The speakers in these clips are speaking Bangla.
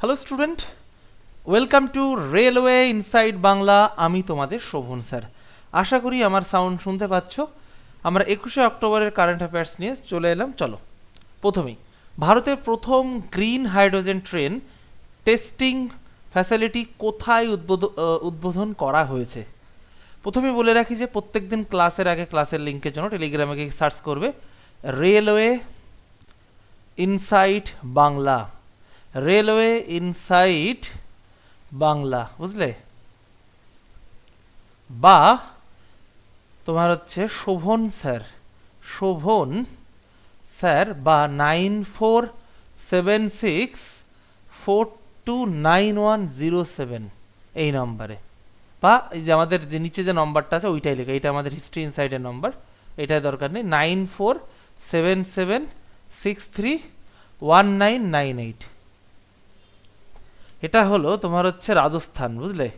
Hello student welcome to railway inside Bangla আমি তোমাদের শোভন, স্যার। আশা করি আমার সাউন্ড শুনতে পাচ্ছ। আমরা একুশে অক্টোবরের কারেন্ট অ্যাফেয়ার্স নিয়ে চলে এলাম। চলো, প্রথমেই ভারতের প্রথম green hydrogen train testing facility কোথায় উদ্বোধন করা হয়েছে? প্রথমে বলে রাখি যে প্রত্যেকদিন ক্লাসের আগে ক্লাসের লিঙ্কের জন্য টেলিগ্রামে গিয়ে সার্চ করবে railway insight Bangla railway insight Bangla, বুঝলে? বা তোমার হচ্ছে শোভন স্যার শোভন স্যার বা nine four seven six four two nine one zero seven এই নম্বরে। বা এই যে আমাদের যে নিচে যে নম্বরটা আছে ওইটাই লেখা, এটা আমাদের হিস্ট্রি ইনসাইডের নম্বর, এটাই দরকার নেই। Nine four seven seven six three one nine nine eight. এটা হলো তোমার হচ্ছে রাজস্থান, বুঝলে?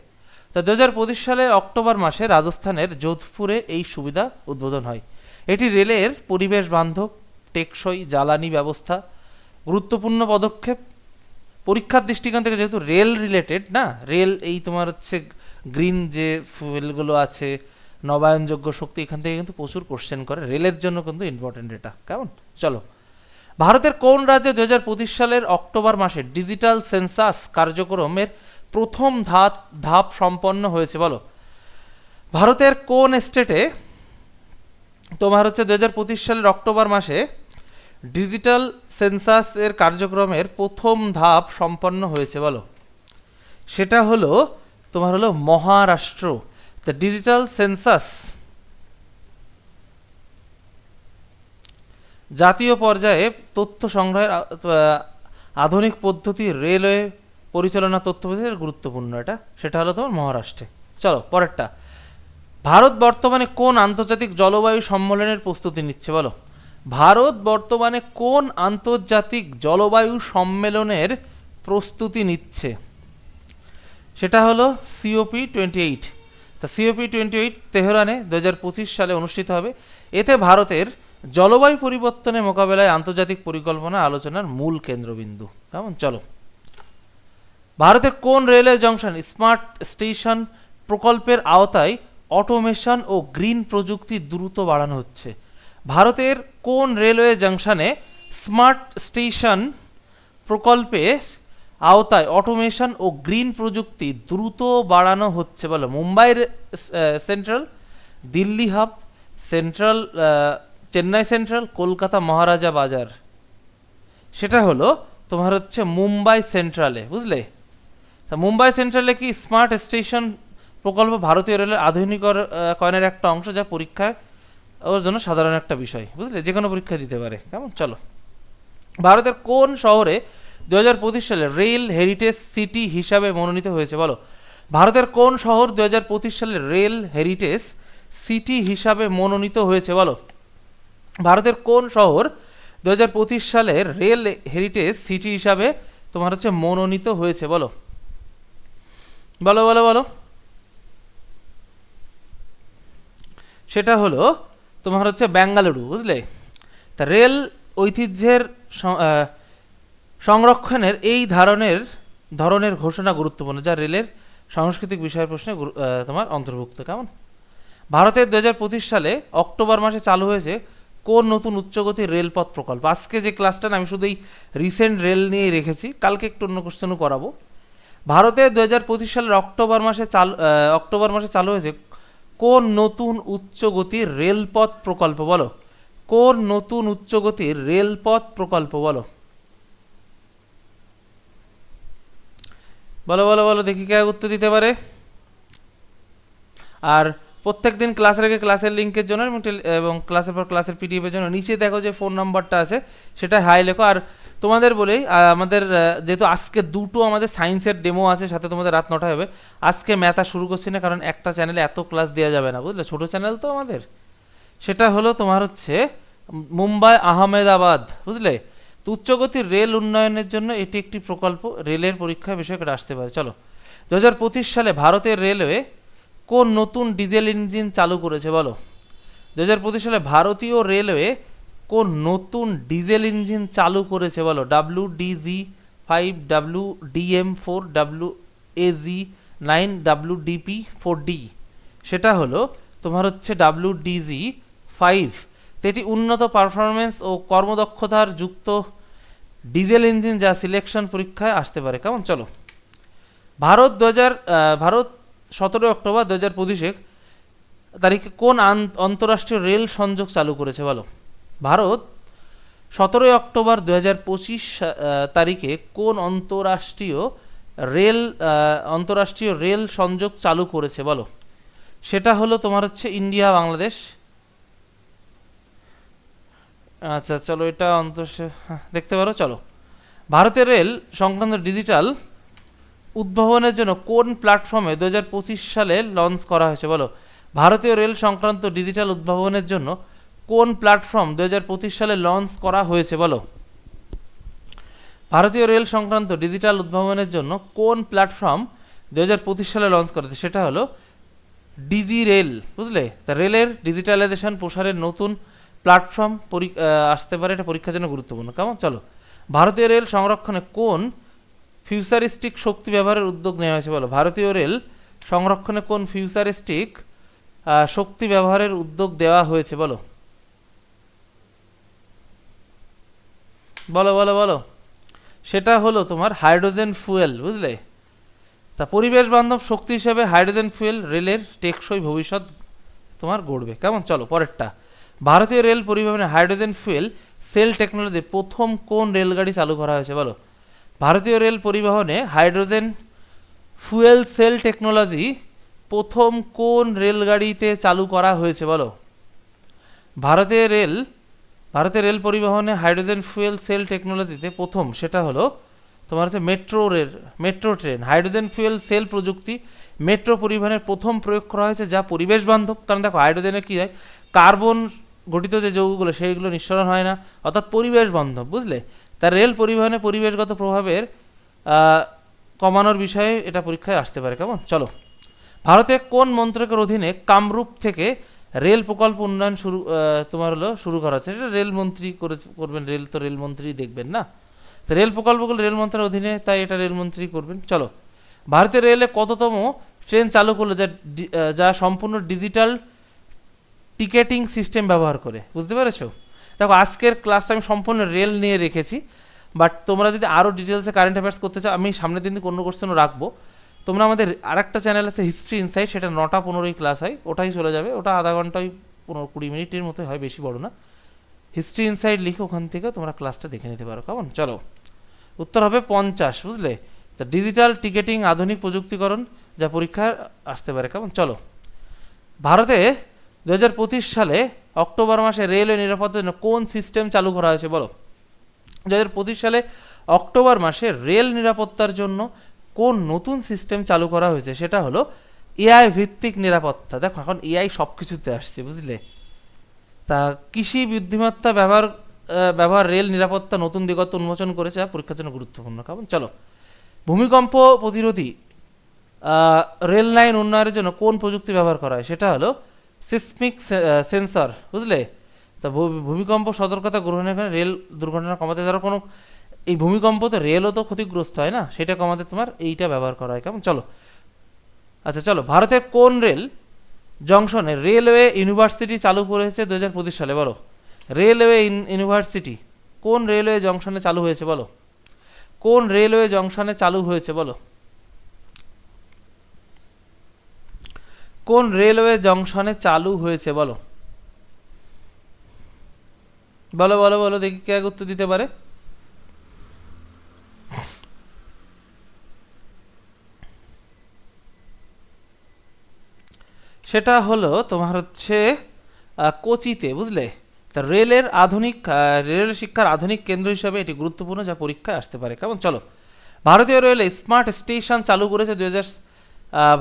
তা দু হাজার পঁচিশ সালে অক্টোবর মাসে রাজস্থানের যোধপুরে এই সুবিধা উদ্বোধন হয়। এটি রেলের পরিবেশ বান্ধব, টেকসই, জ্বালানি ব্যবস্থা, গুরুত্বপূর্ণ পদক্ষেপ। পরীক্ষার দৃষ্টিকোণ থেকে যেহেতু রেল রিলেটেড না, রেল এই তোমার হচ্ছে গ্রিন যে ফুয়েলগুলো আছে, নবায়নযোগ্য শক্তি, এখান থেকে কিন্তু প্রচুর কোশ্চেন করে। রেলের জন্য কিন্তু ইম্পর্টেন্ট এটা। কেমন? চলো। ভারতের কোন রাজ্যে দু হাজার পঁচিশ সালের অক্টোবর মাসে ডিজিটাল সেন্সাস কার্যক্রমের প্রথম ধাপ ধাপ সম্পন্ন হয়েছে বলো? ভারতের কোন স্টেটে তোমার হচ্ছে দু হাজার পঁচিশ সালের অক্টোবর মাসে ডিজিটাল সেন্সাসের কার্যক্রমের প্রথম ধাপ সম্পন্ন হয়েছে বলো? সেটা হলো, তোমার হলো মহারাষ্ট্র। দ্য ডিজিটাল সেন্সাস জাতীয় পর্যায়ে তথ্য সংগ্রহের আধুনিক পদ্ধতি রেলওয়ে পরিচালনা তথ্য প্রযুক্তির গুরুত্বপূর্ণ এটা। সেটা হলো তোমার মহারাষ্ট্রে। চলো, পরেরটা। ভারত বর্তমানে কোন আন্তর্জাতিক জলবায়ু সম্মেলনের প্রস্তুতি নিচ্ছে বলো? ভারত বর্তমানে কোন আন্তর্জাতিক জলবায়ু সম্মেলনের প্রস্তুতি নিচ্ছে? সেটা হলো সিওপি টোয়েন্টি এইট তা সিওপি টোয়েন্টি এইট তেহরানে দু হাজার পঁচিশ সালে অনুষ্ঠিত হবে। এতে ভারতের জলবায়ু পরিবর্তনের মোকাবেলায় আন্তর্জাতিক পরিকল্পনা আলোচনার মূল কেন্দ্রবিন্দু। কেমন? চলো। ভারতের কোন রেলওয়ে জংশন স্মার্ট স্টেশন প্রকল্পের আওতায় অটোমেশন ও গ্রিন প্রযুক্তি দ্রুত বাড়ানো হচ্ছে? ভারতের কোন রেলওয়ে জংশনে স্মার্ট স্টেশন প্রকল্পের আওতায় অটোমেশন ও গ্রিন প্রযুক্তি দ্রুত বাড়ানো হচ্ছে বলো Mumbai central, Delhi hub, central Chennai central, Kolkata Maharaja Bazar. সেটা হলো তোমার হচ্ছে মুম্বাই সেন্ট্রালে, বুঝলে? তা মুম্বাই সেন্ট্রালে কি স্মার্ট স্টেশন প্রকল্প ভারতীয় রেলের আধুনিকরণের একটা অংশ যা পরীক্ষায় ওর জন্য সাধারণ একটা বিষয়, বুঝলে? যে কোনো পরীক্ষা দিতে পারে। কেমন? চলো। ভারতের কোন শহরে দু হাজার পঁচিশ সালে রেল হেরিটেজ সিটি হিসাবে মনোনীত হয়েছে? বলো। ভারতের কোন শহর দু হাজার পঁচিশ সালে রেল হেরিটেজ সিটি হিসাবে মনোনীত হয়েছে? বলো। ভারতের কোন শহর দু হাজার পঁচিশ সালের রেল হেরিটেজ সিটি হিসাবে তোমার হচ্ছে মনোনীত হয়েছে? বলো। বলো বলো বলো। সেটা হলো তোমার হচ্ছে বেঙ্গালুরু বুঝলে? তা রেল ঐতিহ্যের সংরক্ষণের এই ধরনের ধরনের ঘোষণা গুরুত্বপূর্ণ, যা রেলের সাংস্কৃতিক বিষয়ের প্রশ্নে তোমার অন্তর্ভুক্ত। কেমন? ভারতের দু হাজার পঁচিশ সালে অক্টোবর মাসে চালু হয়েছে কোন নতুন উচ্চগতির রেলপথ প্রকল্প? আজকে যে ক্লাসটা আমি শুধু এই রিসেন্ট রেল নিয়ে রেখেছি। কালকে একটু অন্য কোশ্চেনও করাবো। ভারতে দু হাজার পঁচিশ সালের অক্টোবর মাসে চালু অক্টোবর মাসে চালু হয়েছে কোন নতুন উচ্চগতির রেলপথ প্রকল্প বলো? কোন নতুন উচ্চগতির রেলপথ প্রকল্প বলো? বলো বলো বলো, দেখি কে উত্তর দিতে পারে। আর প্রত্যেক দিন ক্লাসের আগে ক্লাসের লিঙ্কের জন্য এবং এবং ক্লাসের পর ক্লাসের পিডিএফের জন্য। নিচে দেখো যে ফোন নাম্বারটা আছে, সেটা হাই লেখো। আর তোমাদের বলেই আমাদের যেহেতু আজকে দুটো আমাদের সায়েন্সের ডেমো আছে, সাথে তোমাদের রাত নটায় হবে। আজকে ম্যাথা শুরু করছি না, কারণ একটা চ্যানেলে এত ক্লাস দেওয়া যাবে না, বুঝলে? ছোটো চ্যানেল তো আমাদের। সেটা হলো তোমার হচ্ছে মুম্বাই আহমেদাবাদ, বুঝলে? উচ্চগতির রেল উন্নয়নের জন্য এটি একটি প্রকল্প। রেলের পরীক্ষায় বিষয়টা আসতে পারে। চলো। দু হাজার পঁচিশ সালে ভারতের রেলওয়ে কোন নতুন ডিজেল ইঞ্জিন চালু করেছে বলো? দু হাজার পঁচিশ সালে ভারতীয় রেলওয়ে কোন নতুন ডিজেল ইঞ্জিন চালু করেছে বলো? W DG five W DM four W AG nine W DP four D সেটা হলো তোমার হচ্ছে ডাব্লু ডিজি ফাইভ এটি উন্নত পারফরমেন্স ও কর্মদক্ষতার যুক্ত ডিজেল ইঞ্জিন যা সিলেকশন পরীক্ষায় আসতে পারে। কেমন? চলো। ভারত দু হাজার ভারত সতেরোই অক্টোবর দু হাজার পঁচিশে তারিখে কোন আন- আন্তঃরাষ্ট্রীয় রেল সংযোগ চালু করেছে বলো? ভারত, সতেরোই অক্টোবর দু হাজার পঁচিশ তারিখে কোন আন্তঃরাষ্ট্রীয় রেল আন্তঃরাষ্ট্রীয় রেল সংযোগ চালু করেছে বলো? সেটা হলো তোমার হচ্ছে ইন্ডিয়া, বাংলাদেশ। আচ্ছা চলো এটা অন্তর দেখতে পারো, চলো। ভারতের রেল সংক্রান্ত ডিজিটাল উদ্ভাবনের জন্য কোন প্ল্যাটফর্মে দু হাজার পঁচিশ সালে লঞ্চ করা হয়েছে? বলো। ভারতীয় রেল সংক্রান্ত ডিজিটাল উদ্ভাবনের জন্য কোন প্ল্যাটফর্ম দু হাজার পঁচিশ সালে লঞ্চ করা হয়েছে? বলো। ভারতীয় রেল সংক্রান্ত ডিজিটাল উদ্ভাবনের জন্য কোন প্ল্যাটফর্ম দু হাজার পঁচিশ সালে লঞ্চ করেছে? সেটা হলো ডিজি রেল বুঝলে? তা রেলের ডিজিটালাইজেশন প্রসারের নতুন প্ল্যাটফর্ম আসতে পারে। এটা পরীক্ষার জন্য গুরুত্বপূর্ণ। কেমন? চলো। ভারতীয় রেল সংরক্ষণে কোন ফিউচারিস্টিক শক্তি ব্যবহারের উদ্যোগ নেওয়া হয়েছে বলো। ভারতীয় রেল সংরক্ষণে কোন ফিউচারিস্টিক শক্তি ব্যবহারের উদ্যোগ দেওয়া হয়েছে বলো। বলো বলো বলো। সেটা হলো তোমার হাইড্রোজেন ফুয়েল, বুঝলে? তা পরিবেশ বান্ধব শক্তি হিসেবে হাইড্রোজেন ফুয়েল রেলের টেকসই ভবিষ্যৎ তোমার গড়বে। কেমন? চলো, পরেরটা। ভারতীয় রেল পরিবহনে হাইড্রোজেন ফুয়েল সেল টেকনোলজি প্রথম কোন রেলগাড়ি চালু করা হয়েছে বলো? ভারতীয় রেল পরিবহনে হাইড্রোজেন ফুয়েল সেল টেকনোলজি প্রথম কোন রেলগাড়িতে চালু করা হয়েছে বলো? ভারতের রেল ভারতের রেল পরিবহনে হাইড্রোজেন ফুয়েল সেল টেকনোলজিতে প্রথম সেটা হলো তোমার হচ্ছে metro rail, metro train. Hydrogen fuel cell প্রযুক্তি মেট্রো পরিবহনের প্রথম প্রয়োগ করা হয়েছে যা পরিবেশ বান্ধব। কারণ দেখো, হাইড্রোজেনে কী হয়? কার্বন গঠিত যে যৌগগুলো, সেইগুলো নিঃসরণ হয় না, অর্থাৎ পরিবেশ বান্ধব, বুঝলে? তার রেল পরিবহনে পরিবেশগত প্রভাবের কমানোর বিষয়ে এটা পরীক্ষায় আসতে পারে। কেমন? চলো। ভারতে কোন মন্ত্রকের অধীনে কামরূপ থেকে রেল প্রকল্প উন্নয়ন শুরু তোমার হলো শুরু করা হচ্ছে? এটা রেলমন্ত্রী করে, করবেন, রেল তো রেলমন্ত্রী দেখবেন না? তো রেল প্রকল্পগুলো রেলমন্ত্রীর অধীনে, তাই এটা রেলমন্ত্রী করবেন। চলো। ভারতীয় রেলে কততম ট্রেন চালু করল যা যা সম্পূর্ণ ডিজিটাল টিকেটিং সিস্টেম ব্যবহার করে? বুঝতে পেরেছ? দেখো, আজকের ক্লাসটা আমি সম্পূর্ণ রেল নিয়ে রেখেছি বাট তোমরা যদি আরও ডিটেলসে কারেন্ট অ্যাফেয়ার্স করতে চাও, আমি সামনের দিন অন্য কোশ্চেনও রাখব। তোমরা আমাদের আরেকটা চ্যানেল আছে হিস্ট্রি ইনসাইট সেটা নটা পনেরোই ক্লাস হয়, ওটাই চলে যাবে। ওটা আধা ঘন্টায় পনেরো কুড়ি মিনিটের মতো হয়, বেশি বড় না। হিস্ট্রি ইনসাইট লিখে ওখান থেকে তোমরা ক্লাসটা দেখে নিতে পারো। কেমন? চলো। উত্তর হবে পঞ্চাশ, বুঝলে? তা ডিজিটাল টিকেটিং আধুনিক প্রযুক্তিকরণ, যা পরীক্ষায় আসতে পারে। কেমন? চলো। ভারতে দু হাজার পঁচিশ সালে অক্টোবর মাসে রেলওয়ে নিরাপত্তার জন্য কোন সিস্টেম চালু করা হয়েছে বলো? দু হাজার পঁচিশ সালে অক্টোবর মাসে রেল নিরাপত্তার জন্য কোন নতুন সিস্টেম চালু করা হয়েছে? সেটা হলো এআই ভিত্তিক নিরাপত্তা। দেখো, এখন এআই সব কিছুতে আসছে, বুঝলে? তা কৃষি বুদ্ধিমত্তা ব্যবহার ব্যবহার রেল নিরাপত্তা নতুন দিগত উন্মোচন করেছে যা পরীক্ষার জন্য গুরুত্বপূর্ণ। কারণ চলো। ভূমিকম্প প্রতিরোধী রেল লাইন উন্নয়নের জন্য কোন প্রযুক্তি ব্যবহার করা হয়? সেটা হলো সিসমিক সেন্সর, বুঝলে? তা ভূমিকম্প সতর্কতা গ্রহণের কারণে রেল দুর্ঘটনা কমাতে ধরো কোনো, এই ভূমিকম্প তো রেলও তো ক্ষতিগ্রস্ত হয় না? সেটা কমাতে তোমার এইটা ব্যবহার করা হয়। কেমন? চলো। আচ্ছা চলো। ভারতের কোন রেল জংশনে রেলওয়ে ইউনিভার্সিটি চালু করেছে দু হাজার পঁচিশ সালে? বলো। Railway university. কোন রেলওয়ে জংশনে চালু হয়েছে? বলো। কোন রেলওয়ে জংশনে চালু হয়েছে? বলো। কোন রেলওয়ে জংশনে চালু হয়েছে, বলো। বলো বলো বলো, দেখি কে উত্তর দিতে পারে। সেটা হলো তোমার হচ্ছে কোচিতে, বুঝলে? তা রেলের আধুনিক রেল শিক্ষার আধুনিক কেন্দ্র হিসাবে এটি গুরুত্বপূর্ণ যা পরীক্ষায় আসতে পারে। কেমন? চলো। ভারতীয় রেলে স্মার্ট স্টেশন চালু করেছে দু হাজার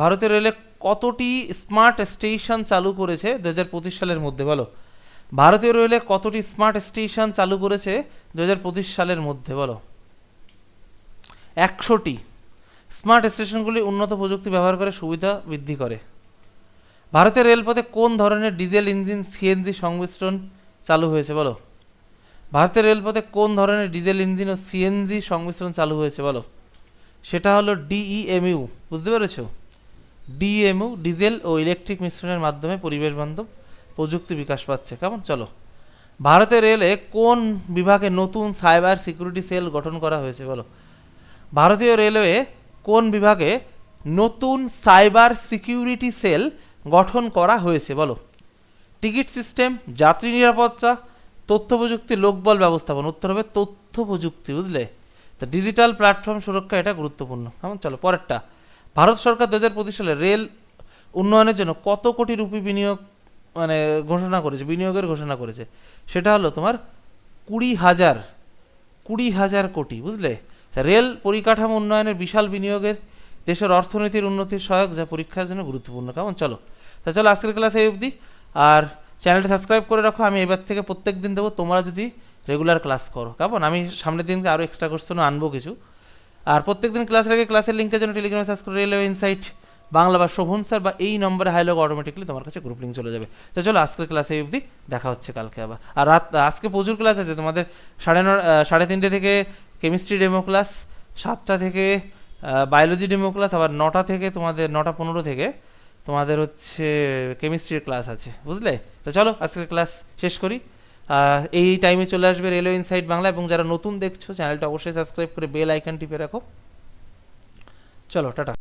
ভারতীয় রেলে কতটি স্মার্ট স্টেশন চালু করেছে দু হাজার পঁচিশ সালের মধ্যে, বলো? ভারতীয় রেলে কতটি স্মার্ট স্টেশন চালু করেছে দু হাজার পঁচিশ সালের মধ্যে, বলো? একশোটি। স্মার্ট স্টেশনগুলি উন্নত প্রযুক্তি ব্যবহার করে সুবিধা বৃদ্ধি করে। ভারতের রেলপথে কোন ধরনের ডিজেল ইঞ্জিন সিএনজি সংমিশ্রণ চালু হয়েছে, বলো? ভারতের রেলপথে কোন ধরনের ডিজেল ইঞ্জিন ও সিএনজি সংমিশ্রণ চালু হয়েছে, বলো? সেটা হলো ডিইএমইউ, বুঝতে পেরেছ? ডিএমইউ ডিজেল ও ইলেকট্রিক মিশ্রণের মাধ্যমে পরিবেশ বান্ধব প্রযুক্তি বিকাশ পাচ্ছে। কেমন? চলো। ভারতের রেলে কোন বিভাগে নতুন সাইবার সিকিউরিটি সেল গঠন করা হয়েছে বলো? ভারতীয় রেলওয়ে কোন বিভাগে নতুন সাইবার সিকিউরিটি সেল গঠন করা হয়েছে বলো? টিকিট সিস্টেম, যাত্রী নিরাপত্তা, তথ্য প্রযুক্তি, লোকবল ব্যবস্থাপন। উত্তর হবে তথ্য প্রযুক্তি, বুঝলে? তো ডিজিটাল প্ল্যাটফর্ম সুরক্ষা, এটা গুরুত্বপূর্ণ। কেমন? চলো, পরেরটা। ভারত সরকার দু হাজার পঁচিশ সালে রেল উন্নয়নের জন্য কত কোটি রুপি বিনিয়োগ মানে ঘোষণা করেছে, বিনিয়োগের ঘোষণা করেছে? সেটা হলো তোমার কুড়ি হাজার কুড়ি হাজার কোটি, বুঝলে? রেল পরিকাঠামো উন্নয়নের বিশাল বিনিয়োগের দেশের অর্থনীতির উন্নতির সহায়ক, যা পরীক্ষার জন্য গুরুত্বপূর্ণ। কেমন? চলো। তা চলো, আজকের ক্লাস এই অবধি। আর চ্যানেলটা সাবস্ক্রাইব করে রাখো, আমি এবার থেকে প্রত্যেক দিন দেবো, তোমরা যদি রেগুলার ক্লাস করো। কেমন? আমি সামনের দিনকে আরও এক্সট্রা কোশ্চেনও আনব কিছু। আর প্রত্যেক দিন ক্লাস রেখে ক্লাসের লিঙ্কের জন্য টেলিগ্রামে সার্চ করে রেলওয়ে ইনসাইট বাংলা বা শোভন স্যার বা এই নম্বরে হাইলগ অটোমেটিকলি তোমার কাছে গ্রুপ লিঙ্ক চলে যাবে। তো চলো আজকের ক্লাসে অবধি, দেখা হচ্ছে কালকে আবার। আর রাত, আজকে প্রচুর ক্লাস আছে, তোমাদের সাড়ে ন সাড়ে তিনটে থেকে কেমিস্ট্রি ডেমো ক্লাস সাতটা থেকে বায়োলজি ডেমো ক্লাস আবার নটা থেকে তোমাদের, নটা পনেরো থেকে তোমাদের হচ্ছে কেমিস্ট্রির ক্লাস আছে, বুঝলে? তো চলো আজকের ক্লাস শেষ করি। এই টাইমে চলে আসবে রেলওয়ে ইনসাইট বাংলা এবং যারা নতুন দেখছ চ্যানেলটা অবশ্যই সাবস্ক্রাইব করে বেল আইকন টিপে রাখো। চলো, টাটা।